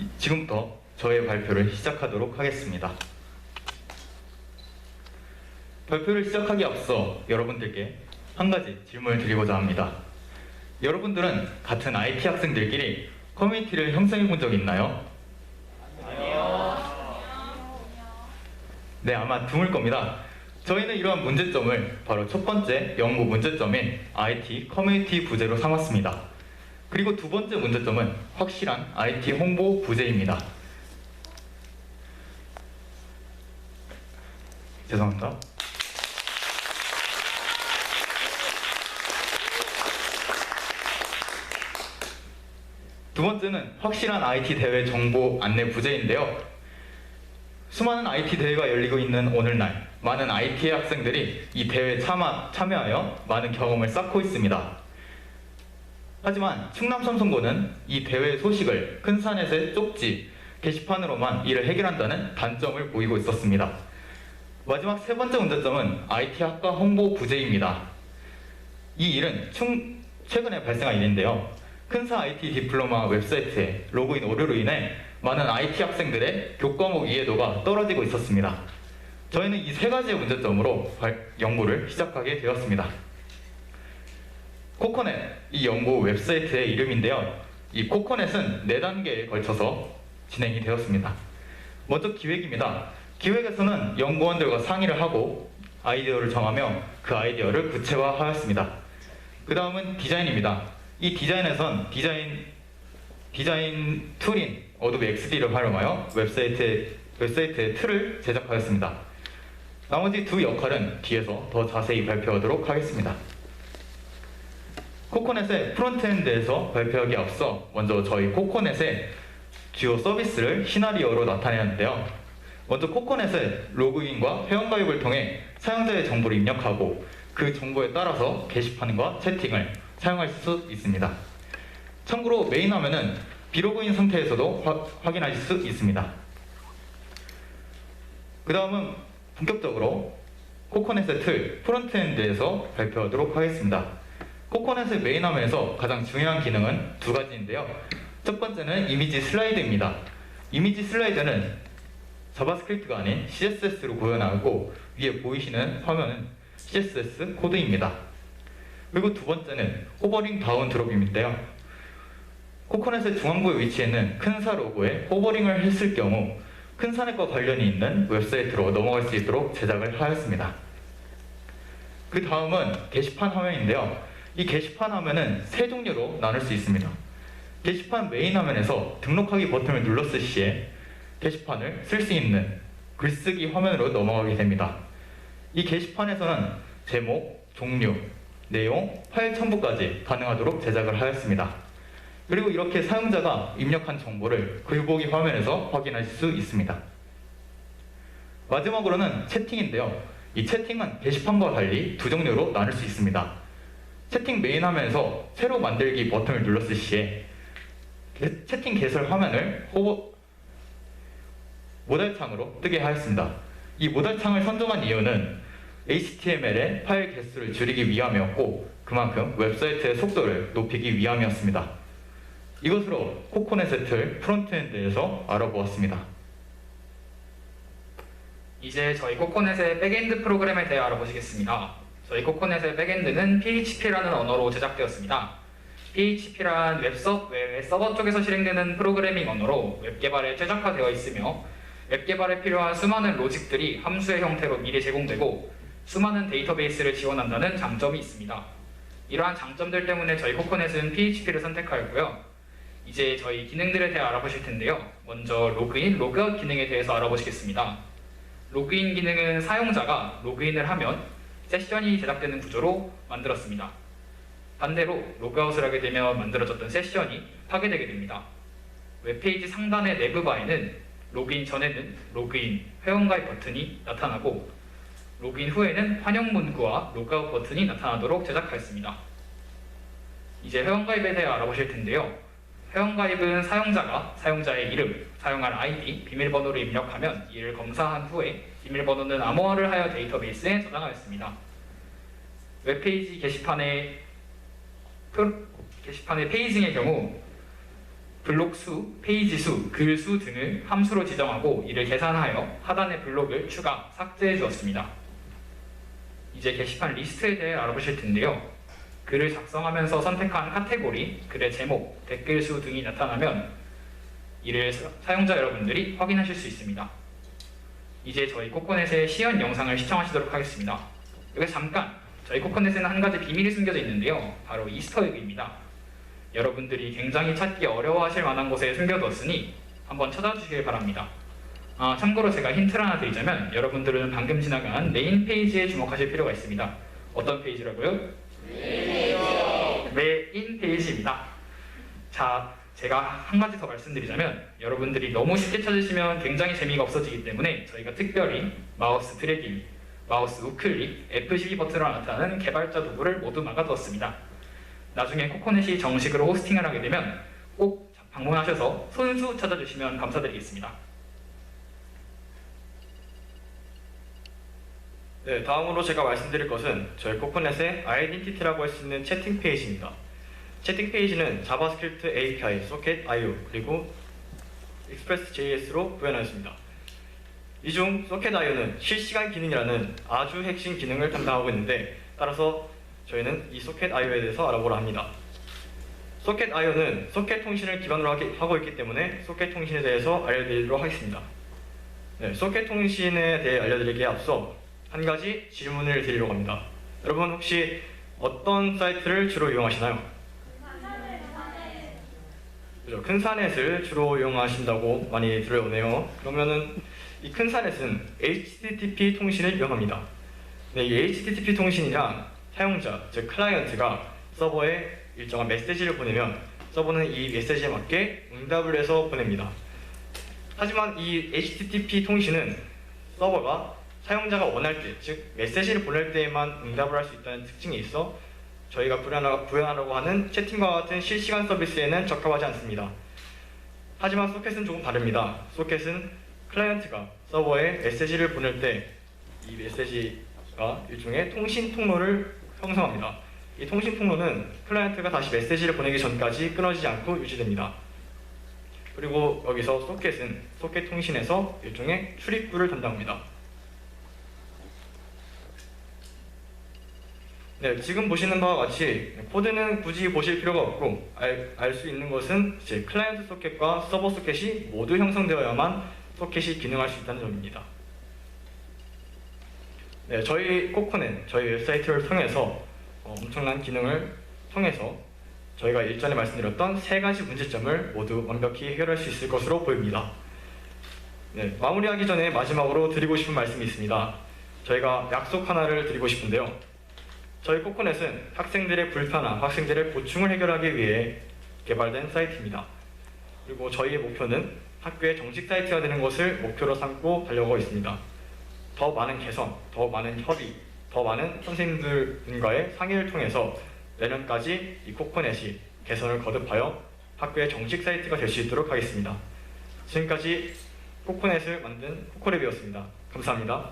이- 지금부터 저의 발표를 시작하도록 하겠습니다. 발표를 시작하기 앞서 여러분들께 한 가지 질문을 드리고자 합니다. 여러분들은 같은 IT 학생들끼리 커뮤니티를 형성해 본 적 있나요? 네, 아마 드물 겁니다. 저희는 이러한 문제점을 바로 첫 번째 연구 문제점인 IT 커뮤니티 부재로 삼았습니다. 그리고 두 번째 문제점은 확실한 IT 홍보 부재입니다. 죄송합니다. 두 번째는 확실한 IT 대회 정보 안내 부재인데요. 수많은 IT 대회가 열리고 있는 오늘날 많은 IT 학생들이 이 대회에 참여하여 많은 경험을 쌓고 있습니다. 하지만 충남 삼성고는 이 대회 소식을 큰 산에서의 쪽지 게시판으로만 이를 해결한다는 단점을 보이고 있었습니다. 마지막 세 번째 문제점은 IT 학과 홍보 부재입니다. 이 일은 충, 최근에 발생한 일인데요. 큰사 IT 디플로마 웹사이트에 로그인 오류로 인해 많은 IT 학생들의 교과목 이해도가 떨어지고 있었습니다. 저희는 이 세 가지의 문제점으로 발- 연구를 시작하게 되었습니다. 코코넷, 이 연구 웹사이트의 이름인데요. 이 코코넷은 네 단계에 걸쳐서 진행이 되었습니다. 먼저 기획입니다. 기획에서는 연구원들과 상의를 하고 아이디어를 정하며 그 아이디어를 구체화하였습니다. 그 다음은 디자인입니다. 이 디자인에선 디자인 디자인 툴인 어도비 XD를 활용하여 웹사이트 웹사이트의 틀을 제작하였습니다. 나머지 두 역할은 뒤에서 더 자세히 발표하도록 하겠습니다. 코코넷의 프론트엔드에서 발표하기 앞서 먼저 저희 코코넷의 주요 서비스를 시나리오로 나타내는데요. 먼저 코코넷의 로그인과 회원가입을 통해 사용자의 정보를 입력하고 그 정보에 따라서 게시판과 채팅을 사용할 수 있습니다. 참고로 메인 화면은 비로그인 상태에서도 화- 확인하실 수 있습니다. 그 다음은 본격적으로 코코넷의 틀 프론트엔드에서 발표하도록 하겠습니다. 코코넷의 메인 화면에서 가장 중요한 기능은 두 가지인데요. 첫 번째는 이미지 슬라이드입니다. 이미지 슬라이드는 자바스크립트가 아닌 CSS로 구현하고 위에 보이시는 화면은 CSS 코드입니다. 그리고 두 번째는 호버링 다운 드롭입인데요. 코코넷의 중앙부에 위치해 큰사 로고에 호버링을 했을 경우 큰 산액과 관련이 있는 웹사이트로 넘어갈 수 있도록 제작을 하였습니다. 그 다음은 게시판 화면인데요. 이 게시판 화면은 세 종류로 나눌 수 있습니다. 게시판 메인 화면에서 등록하기 버튼을 눌렀을 시에 게시판을 쓸 수 있는 글쓰기 화면으로 넘어가게 됩니다. 이 게시판에서는 제목, 종류, 내용, 파일 첨부까지 가능하도록 제작을 하였습니다. 그리고 이렇게 사용자가 입력한 정보를 글보기 화면에서 확인하실 수 있습니다. 마지막으로는 채팅인데요. 이 채팅은 게시판과 달리 두 종류로 나눌 수 있습니다. 채팅 메인 화면에서 새로 만들기 버튼을 눌렀을 시에 게- 채팅 개설 화면을 호버 모달창으로 뜨게 하였습니다. 이 모달창을 선정한 이유는 HTML의 파일 개수를 줄이기 위함이었고 그만큼 웹사이트의 속도를 높이기 위함이었습니다. 이것으로 코코넷의 틀 프론트엔드에서 알아보았습니다. 이제 저희 코코넷의 백엔드 프로그램에 대해 알아보시겠습니다. 저희 코코넷의 백엔드는 PHP라는 언어로 제작되었습니다. PHP란 웹서, 웹 서버 쪽에서 실행되는 프로그래밍 언어로 웹 개발에 최적화되어 있으며 웹 개발에 필요한 수많은 로직들이 함수의 형태로 미리 제공되고 수많은 데이터베이스를 지원한다는 장점이 있습니다. 이러한 장점들 때문에 저희 코코넷은 PHP를 선택하였고요. 이제 저희 기능들에 대해 알아보실 텐데요. 먼저 로그인, 로그아웃 기능에 대해서 알아보시겠습니다. 로그인 기능은 사용자가 로그인을 하면 세션이 제작되는 구조로 만들었습니다. 반대로 로그아웃을 하게 되면 만들어졌던 세션이 파괴되게 됩니다. 웹페이지 상단의 내부 바에는 로그인 전에는 로그인, 회원가입 버튼이 나타나고 로그인 후에는 환영 문구와 로그아웃 버튼이 나타나도록 제작하였습니다. 이제 회원가입에 대해 알아보실 텐데요. 회원가입은 사용자가 사용자의 이름, 사용할 아이디, 비밀번호를 입력하면 이를 검사한 후에 비밀번호는 암호화를 하여 데이터베이스에 저장하였습니다. 웹페이지 게시판의 표- 게시판의 페이징의 경우 블록 수, 페이지 수, 글 수 등을 함수로 지정하고 이를 계산하여 하단의 블록을 추가, 삭제해 주었습니다. 이제 게시판 리스트에 대해 알아보실 텐데요. 글을 작성하면서 선택한 카테고리, 글의 제목, 댓글 수 등이 나타나면 이를 사- 사용자 여러분들이 확인하실 수 있습니다. 이제 저희 코코넷의 시연 영상을 시청하시도록 하겠습니다. 여기서 잠깐 저희 코코넷에는 한 가지 비밀이 숨겨져 있는데요. 바로 이스터에그입니다. 여러분들이 굉장히 찾기 어려워하실 만한 곳에 숨겨두었으니 한번 찾아주시길 바랍니다. 아, 참고로 제가 힌트를 하나 드리자면 여러분들은 방금 지나간 메인 페이지에 주목하실 필요가 있습니다. 어떤 페이지라고요? 메인 페이지입니다. 자, 제가 한 가지 더 말씀드리자면 여러분들이 너무 쉽게 찾으시면 굉장히 재미가 없어지기 때문에 저희가 특별히 마우스 드래깅, 마우스 우클릭, F12 버튼으로 나타나는 개발자 도구를 모두 막아두었습니다. 나중에 코코넷이 정식으로 호스팅을 하게 되면 꼭 방문하셔서 손수 찾아주시면 감사드리겠습니다. 네, 다음으로 제가 말씀드릴 것은 저희 코코넷의 아이덴티티라고 할 수 있는 채팅 페이지입니다. 채팅 페이지는 자바스크립트 API, 소켓 IO, 그리고 Express.js로 구현하였습니다. 이 중 소켓 IO는 실시간 기능이라는 아주 핵심 기능을 담당하고 있는데 따라서 저희는 이 소켓 IO에 대해서 알아보려 합니다. 소켓 IO는 소켓 통신을 기반으로 하고 있기 때문에 소켓 통신에 대해서 알려드리도록 하겠습니다. 네, 소켓 통신에 대해 알려드리기에 앞서 한 가지 질문을 드리려고 합니다. 여러분 혹시 어떤 사이트를 주로 이용하시나요? 그죠? 큰사넷을 주로 이용하신다고 많이 들어오네요. 그러면은 이 큰사넷은 HTTP 통신을 이용합니다. 네, 이 HTTP 통신이란 사용자, 즉 클라이언트가 서버에 일정한 메시지를 보내면 서버는 이 메시지에 맞게 응답을 해서 보냅니다. 하지만 이 HTTP 통신은 서버가 사용자가 원할 때, 즉 메시지를 보낼 때에만 응답을 할 수 있다는 특징이 있어 저희가 구현하- 구현하려고 하는 채팅과 같은 실시간 서비스에는 적합하지 않습니다. 하지만 소켓은 조금 다릅니다. 소켓은 클라이언트가 서버에 메시지를 보낼 때 이 메시지가 일종의 통신 통로를 형성합니다. 이 통신 통로는 클라이언트가 다시 메시지를 보내기 전까지 끊어지지 않고 유지됩니다. 그리고 여기서 소켓은 소켓 통신에서 일종의 출입구를 담당합니다. 네, 지금 보시는 바와 같이 코드는 굳이 보실 필요가 없고 알 수 있는 것은 이제 클라이언트 소켓과 서버 소켓이 모두 형성되어야만 소켓이 기능할 수 있다는 점입니다. 네, 저희 코코넷, 저희 웹사이트를 통해서 어, 엄청난 기능을 통해서 저희가 일전에 말씀드렸던 세 가지 문제점을 모두 완벽히 해결할 수 있을 것으로 보입니다. 네, 마무리하기 전에 마지막으로 드리고 싶은 말씀이 있습니다. 저희가 약속 하나를 드리고 싶은데요. 저희 코코넷은 학생들의 불편함, 학생들의 고충을 해결하기 위해 개발된 사이트입니다. 그리고 저희의 목표는 학교의 정식 사이트가 되는 것을 목표로 삼고 달려가고 있습니다. 더 많은 개선, 더 많은 협의, 더 많은 선생님들과의 상의를 통해서 내년까지 이 코코넷이 개선을 거듭하여 학교의 정식 사이트가 될 수 있도록 하겠습니다. 지금까지 코코넷을 만든 코코랩이었습니다. 감사합니다.